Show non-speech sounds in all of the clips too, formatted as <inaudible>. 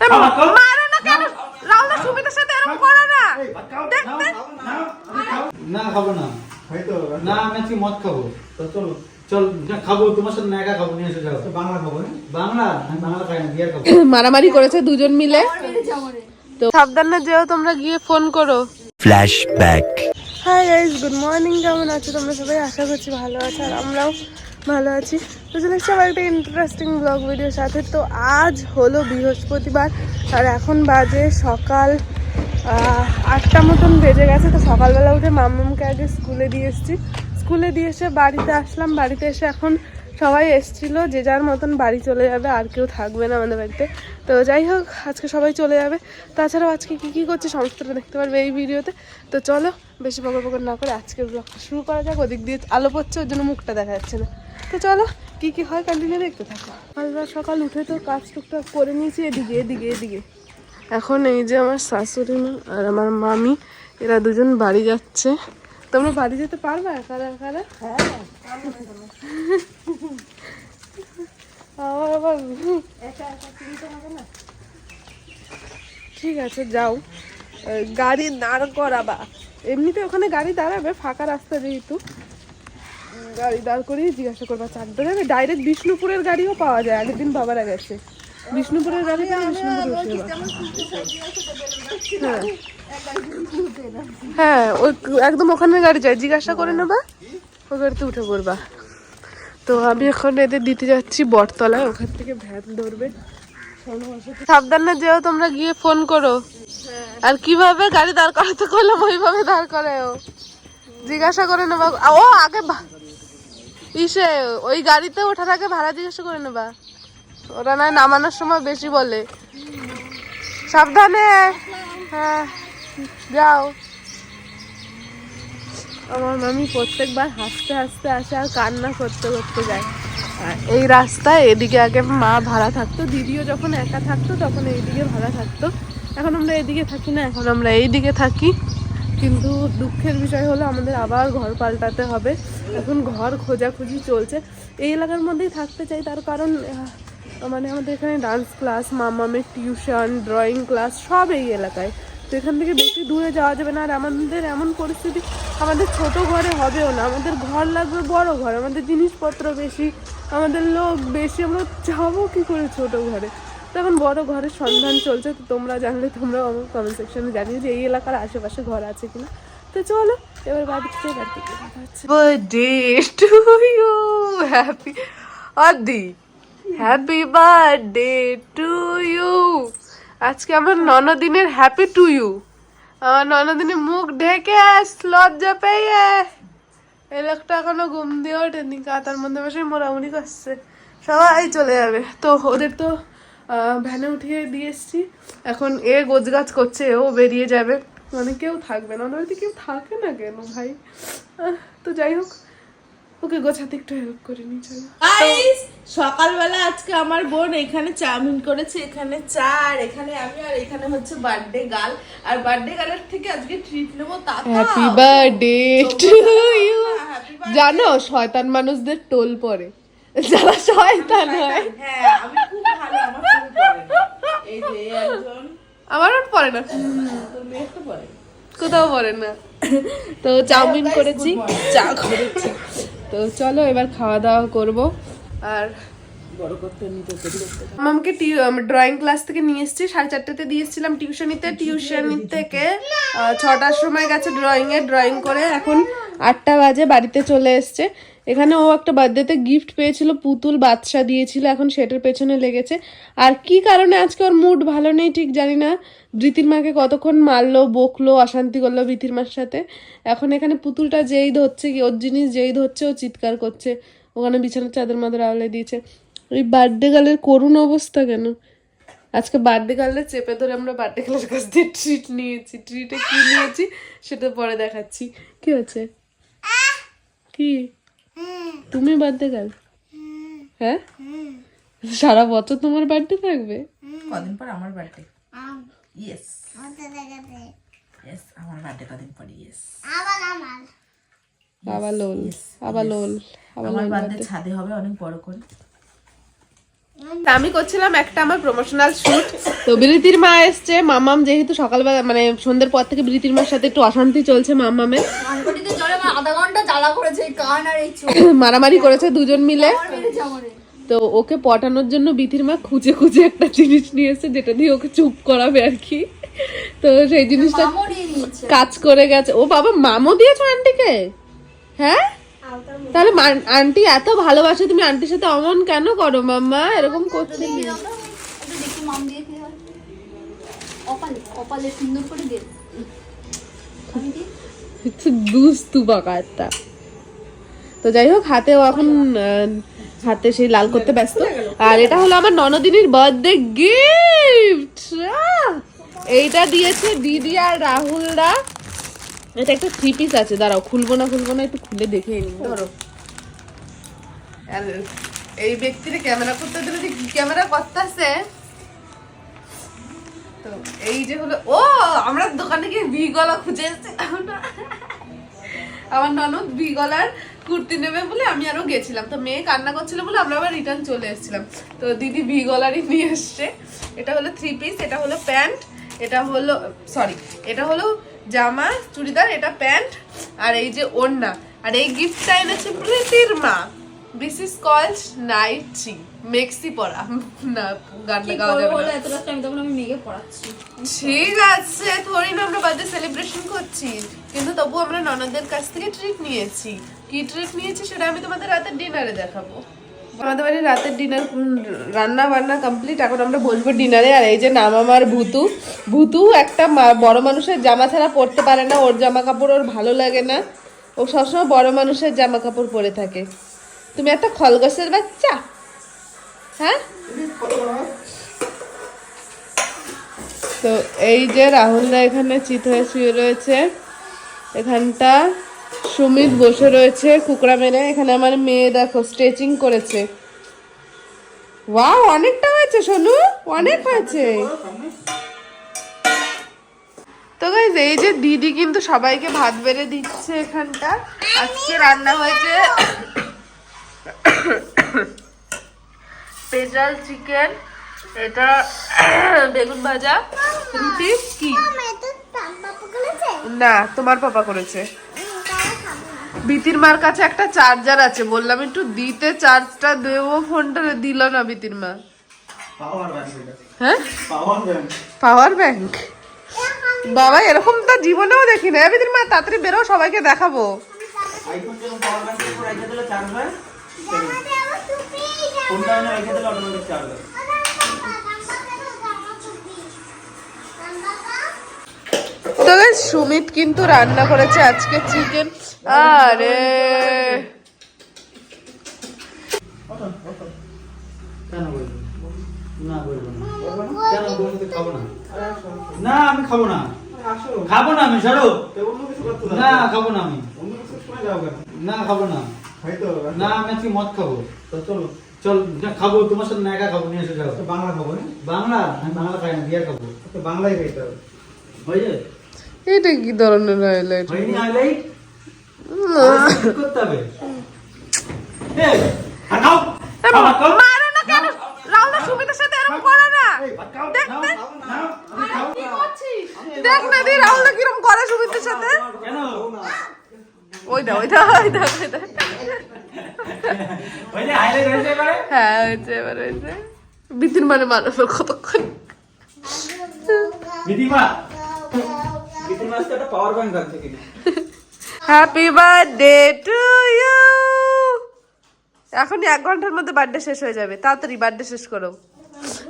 খাও, খাও। মারো না কেন রাহুলদা সুমিতার সাথে এরকম করো না দেখ দেখ না খাব না না আমি আজকে মদ খাব চলো চল না খাব তোমার সাথে না একা খাব নিয়ে এসে যাও বাংলা খাব বাংলা আমি বাংলা খাই না বিয়ার খাব মারামারি করেছে দুজন মিলে তো সাবধানে যেও তোমরা গিয়ে ফোন করো Flashback. Hi guys good morning কেমন আছো তোমরা সবাই আশা করছি ভালো আছো আর আমরাও ভালো আছি। তো চলে আবার একটা ইন্টারেস্টিং ব্লগ ভিডিওর সাথে। তো আজ হলো বৃহস্পতিবার, আর এখন বাজে সকাল আটটা মতন বেজে গেছে। তো সকালবেলা উঠে মাম্মামকে আগে স্কুলে দিয়ে এসেছি। স্কুলে দিয়ে এসে বাড়িতে আসলাম। বাড়িতে এসে এখন সবাই এসছিল। যে যার মতন বাড়ি চলে যাবে, আর কেউ থাকবে না আমাদের বাড়িতে। তো যাই হোক, আজকে সবাই চলে যাবে। তাছাড়াও আজকে কী কী করছে সমস্তটা দেখতে পারবে এই ভিডিওতে। তো চলো, বেশি বকর বকর না করে আজকের ব্লগটা শুরু করা যাক। ওদিক দিয়ে আলো পড়ছে, ওর জন্য মুখটা দেখা যাচ্ছে না। তো চলো, কী কী হয় কন্টিনিউ দেখতে থাকো। সকালবেলা সকাল উঠে তো কাজ টুকটাক করে নিয়েছি, এদিকে এদিকে এদিকে। এখন এই যে আমার শাশুড়ি মা আর আমার মামি, এরা দুজন বাড়ি যাচ্ছে। তোমরা বাড়ি যেতে পারবে একারা আমার আবার ঠিক আছে, যাও। গাড়ি দাঁড় করাবা। এমনিতে ওখানে গাড়ি দাঁড়াবে, ফাঁকা রাস্তা যেহেতু। গাড়ি দাঁড় করিয়ে জিজ্ঞাসা করবা চারটে যাবে ডাইরেক্ট বিষ্ণুপুরের গাড়িও পাওয়া যায়, আগের দিন বাবারা গেছে। বিষ্ণুপুরের গাড়ি বিষ্ণুপুরে হ্যাঁ। হ্যাঁ ওই একদম ওখানে গাড়ি যায়। জিজ্ঞাসা করে নেবা, ওই গাড়িতে উঠে পড়বা। তো আমি এখন এদের দিতে যাচ্ছি বটতলায়, ওখান থেকে ভ্যান ধরবে। সাবধানে যেও, তোমরা গিয়ে ফোন করো। আর কীভাবে গাড়ি দাঁড় করাতে করলাম, ওইভাবে দাঁড় করে ও জিজ্ঞাসা করে নেবা। ও, আগে ইসে, ওই গাড়িতে ওঠার আগে ভাড়া জিজ্ঞাসা করে নেবা। ওরা নয় নামানোর সময় বেশি বলে। সাবধানে হ্যাঁ যাও। আমার মামি প্রত্যেকবার হাসতে হাসতে আসে আর কান্না করতে করতে যায়। এই রাস্তায় এদিকে আগে মা ভাড়া থাকতো, দিদিও যখন একা থাকতো, তখন এইদিকে ভাড়া থাকতো। এখন আমরা এদিকে থাকি না, এখন আমরা এইদিকে থাকি। কিন্তু দুঃখের বিষয় হলো আমাদের আবার ঘর পাল্টাতে হবে। এখন ঘর খোঁজাখুঁজি চলছে। এই এলাকার মধ্যেই থাকতে চাই, তার কারণ মানে আমাদের এখানে ডান্স ক্লাস মামামের টিউশন ড্রয়িং ক্লাস সব এই এলাকায়। তো এখান থেকে বেশি দূরে যাওয়া যাবে না। আর আমাদের এমন পরিস্থিতি, আমাদের ছোট ঘরে হবেও না। আমাদের ঘর লাগবে বড় ঘর। আমাদের জিনিসপত্র বেশি। আমাদের লোক বেশি। আমরা যাব কী করে ছোট ঘরে? তো এখন বড় ঘরের সন্ধান চলছে, তো তোমরা জানলে তোমরাও আমার কমেন্ট সেকশনে জানিও যে এই এলাকার আশেপাশে ঘর আছে কিনা। তো চলো, এবার বাড়ি থেকে বাড়ি থেকে birthday to you happy Adi happy birthday to you আজকে আমার ননদিনের হ্যাপি টু ইউ আমার ননদিনের মুখ ঢেকে লজ্জা পেয়ে। এই লোকটা এখনও ঘুম দিয়ে ওঠেনি, কাতার মধ্যে বসে মোড়ামুড়ি করছে। সবাই চলে যাবে। তো ওদের তো ভ্যানে উঠিয়ে দিয়ে এসছি। এখন এ গোছগাছ করছে ও বেরিয়ে যাবে। মানে কেউ থাকবে না বাড়িতে কেউ থাকে না কেন ভাই? তো যাই হোক ওকে গোছাতে একটু হেল্প করে নি চলো। সকালবেলা আজকে আমার বোন এখানে চাউমিন করেছে এখানে চা আর এখানে আমি আর এখানে হচ্ছে বার্থডে গাল আর বার্থডে গালের থেকে আজকে ট্রিট নেব তা হ্যাপি বার্থডে টু ইউ জানো শয়তান মানুষদের টোল পড়ে যারা শয়তান হয়। হ্যাঁ আমি খুব ভালো আমার। এই যে একজন আমার আর পড়ে না। পরে। কোথাও পড়ে না। তো চাউমিন করেছি চা করেছি। তো চলো এবার খাওয়া দাওয়া করব। আর মামকে ড্রয়িং ক্লাস থেকে নিয়ে এসেছি। সাড়ে চারটাতে দিয়ে এসেছিলাম টিউশনিতে। টিউশনি থেকে ছটার সময় গেছে ড্রয়িং এ ড্রয়িং করে এখন আটটা বাজে বাড়িতে চলে এসছে। এখানে ও একটা বার্থডেতে গিফট পেয়েছিল, পুতুল বাদশা দিয়েছিল, এখন সেটার পেছনে লেগেছে। আর কি কারণে আজকে ওর মুড ভালো নেই ঠিক জানি না। ধৃতির মাকে কতক্ষণ মারলো, বকলো, অশান্তি করল বিথির মার সাথে। এখন এখানে পুতুলটা যেই ধরছে কি ওর জিনিস যেই ধরছে, ও চিৎকার করছে। ওখানে বিছানার চাদর মাদর আওলে দিয়েছে। ওই বার্থডে গালের করুণ অবস্থা কেন? আজকে বার্থডে গার্লে চেপে ধরে আমরা বার্থডে গার্লের কাছ দিয়ে ট্রিট নিয়েছি। ট্রিটে কি নিয়েছি, সেটা পরে দেখাচ্ছি। কি হচ্ছে কি? তুমি বার্থডে গার্ল হ্যাঁ? সারা বছর তোমার বার্থডে থাকবে? কদিন পর আমার বার্থডে ইয়েস ইয়েস আমার বার্থডে কদিন পর? ইয়েস আবার লোল। আবার লোল। আবার আমার লোল বার্থডে ছাদে হবে অনেক বড় করে। আমি করছিলাম একটা আমার প্রমোশনাল শুট তো বিরতির মা এসছে মামাম যেহেতু সকালবেলা মানে সন্ধ্যের পর থেকে বিরতির মার সাথে একটু অশান্তি চলছে মামামের আনকটিতে আধা ঘণ্টা জ্বালা করেছে এই কান আর এই চোখ। <coughs> মারামারি করেছে দুজন মিলে। তো ওকে পটানোর জন্য বিথির মা খুঁজে খুঁজে একটা জিনিস নিয়ে এসেছে যেটা দিয়ে ওকে চুপ করাবে আর কি। তো সেই জিনিসটা কাজ করে গেছে। ও বাবা মামও দিয়েছ আন্টিকে হ্যাঁ? তাহলে মা- আন্টি এত ভালোবাসে তুমি আন্টির সাথে অমন কেন করো মাম্মা? এরকম করতে দেখি নেই। দাও তো, একটু দেখি মাম দিয়ে কি কপালে কপালে সুন্দর করে দে। আমি দিই হচ্ছে দুস্তু বাঁকা একটা। তো যাই হোক হাতেও এখন হাতে সেই লাল করতে ব্যস্ত। আর এটা হলো আমার ননদিনীর বার্থডে গিফট এইটা দিয়েছে দিদি আর রাহুলরা এটা একটা থ্রি পিস আছে, দাঁড়াও, খুলবো না খুলবো না, একটু খুলে দেখে নিই। ধরো। এই ব্যক্তিরে ক্যামেরা করতে দিলে যে কি ক্যামেরা করতেছে? তো এই যে হলো, ও, আমরা দোকানে গিয়ে ভি গলা খুঁজে এসেছি। আমার ননদ ভি গলার কুর্তি নেবে বলে আমি আরও গেছিলাম। তো মেয়ে কান্না করছিল বলে আমরা আবার রিটার্ন চলে এসেছিলাম। তো দিদি ভি গলারই নিয়ে এসছে। এটা হলো থ্রি পিস এটা হলো প্যান্ট, এটা হলো সরি এটা হলো জামা চুড়িদার এটা প্যান্ট আর এই যে ওড়না। আর এই গিফটটা এনেছে প্রীতির মা। This is called nighty maxi পরা। না গান কি গাওয়া যাবে না। এত রাস্তা আমি তখন আমি মেয়েকে পড়াচ্ছি। ঠিক আছে থোড়ি না আমরা বার্থডে সেলিব্রেশন করছি। কিন্তু তবু আমরা ননদের কাছ থেকে ট্রিট নিয়েছি। কি ট্রিট নিয়েছি সেটা আমি তোমাদের রাতের ডিনারে দেখাবো। আমাদের বাড়ির রাতের ডিনার রান্না বান্না কমপ্লিট এখন আমরা বসবো ডিনারে আর এই যে নাম আমার ভুতু। ভুতু একটা বড় মানুষের জামা ছাড়া পরতে পারে না। ওর জামা কাপড় ওর ভালো লাগে না। ও সবসময় বড় মানুষের জামা কাপড় পরে থাকে। তুমি একটা খলগসের বাচ্চা? হ্যাঁ? তো এই যে রাহুলদা এখানে চিত হয়ে শুয়ে রয়েছে। এখানটা সুমিত বসে রয়েছে কুকড়া মেরে। এখানে আমার মেয়ে দেখো স্ট্রেচিং করেছে। ওয়াও অনেকটা হয়েছে সোনু অনেক হয়েছে। তো গাইজ এই যে দিদি কিন্তু সবাইকে ভাত বেড়ে দিচ্ছে এখানটা। আজকে রান্না হয়েছে পেঁয়াজ চিকেন এটা বেগুন ভাজা রুটি কি? না তোমার পাপা করেছে। বিতির মার কাছে একটা চার্জার আছে। বললাম একটু দিতে চার্জটা দেবো ফোনটা দিল না বিতির মা। পাওয়ার ব্যাংক হ্যাঁ? পাওয়ার ব্যাংক পাওয়ার ব্যাংক বাবা এরকম তো জীবনেও দেখি না। বিতির মা তাড়াতাড়ি বেরো সবাইকে দেখাবো। পাওয়ার ব্যাংকের উপর রেখে দিলে চার্জ হয় ফোনটা এনে রেখে দিলে অটোমেটিক চার্জ হয় তো guys, সুমিত কিন্তু রান্না করেছে আজকে চিকেন আরে। কেন না কেন খাব না না আমি খাব না। খাব না আমি সরো। না খাব না আমি। না খাব না। না আমি আজকে মদ খাব। তো চলো চল না, খাব তোমার সাথে খাব নিয়ে এসে যাও। বাংলা খাব বাংলা? আমি বাংলা খাই না বিয়ার খাব। বাংলাই খাইতে হবে। হয়েছে এটা কি ধরনের হাইলাইট হয়নি হাইলাইট করতে হবে। মারো না কেন? সুমিতের সাথে এরকম করো না। দেখ না দি রাহুল কীরকম করে সুমিতের সাথে? কেন? ওই দা ওই দা ওই দা ওই দা। ওই যে হাইলাইট হয়েছে এবারে? হ্যাঁ হয়েছে এবার হয়েছে। বিতিন মানে মারো কতক্ষণ? দিদিমা কিনে হ্যাপি বার্থডে টু ইউ এখনই এক ঘণ্টার মধ্যে বার্থডে শেষ হয়ে যাবে। তাড়াতাড়ি বার্থডে শেষ করো।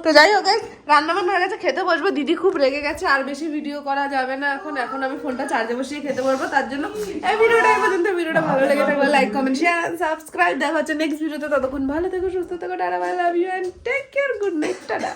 তো যাই হোক রান্না বান্না হয়ে গেছে, খেতে বসবো। দিদি খুব রেগে গেছে, আর বেশি ভিডিও করা যাবে না এখন। এখন আমি ফোনটা চার্জে বসিয়ে খেতে বসবো। তার জন্য এই ভিডিওটা এই পর্যন্ত। ভিডিওটা ভালো লেগে থাকলে লাইক কমেন্ট শেয়ার সাবস্ক্রাইব দেখা হচ্ছে নেক্সট ভিডিওতে ততক্ষণ ভালো থেকো, সুস্থ থেকো, tata bye love you and take care good night tata.